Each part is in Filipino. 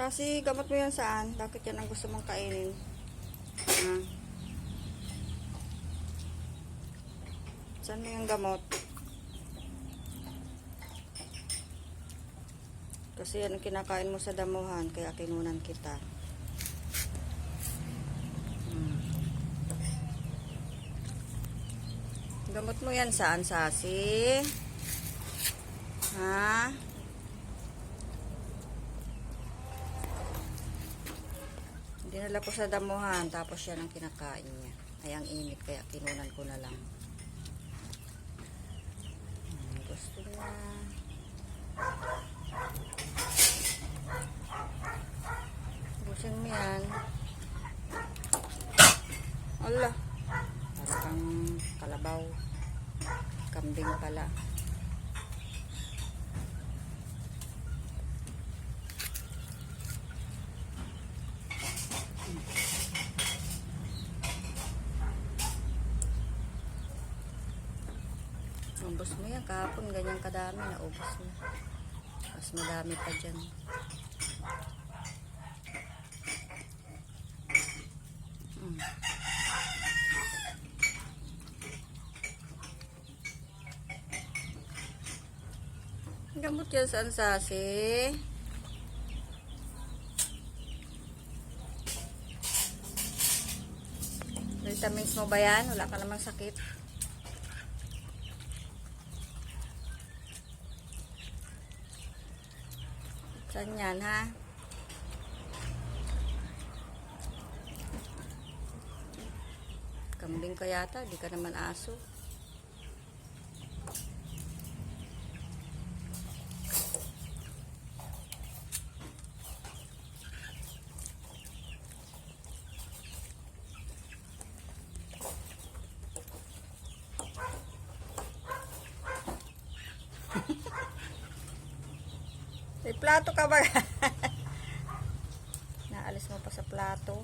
Sasi, gamot mo yan saan? Bakit yan ang gusto mong kainin? Ha? Saan mo yung gamot? Kasi yan ang kinakain mo sa damuhan, kaya kinunan kita. Hmm. Gamot mo yan saan, Sasi? Ha? Dinala ko sa damuhan, tapos yan ang kinakain niya. Ay, ang init, kaya kinunan ko na lang. Hmm, gusto niya. Busin mo yan. Ala. Parang kalabaw. Kambing pala. Ubus mo yan. Kahapon ganyan kadami. Naubos mo. Mas madami pa dyan. Mm. Gamot yan sa ansasi. Vitamins mo ba yan? Wala ka namang sakit. Saan yan, ha? Kambing ka yata, di ka naman aso. May plato ka ba? Naalis mo pa sa plato.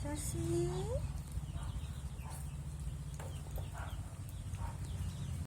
Kasi...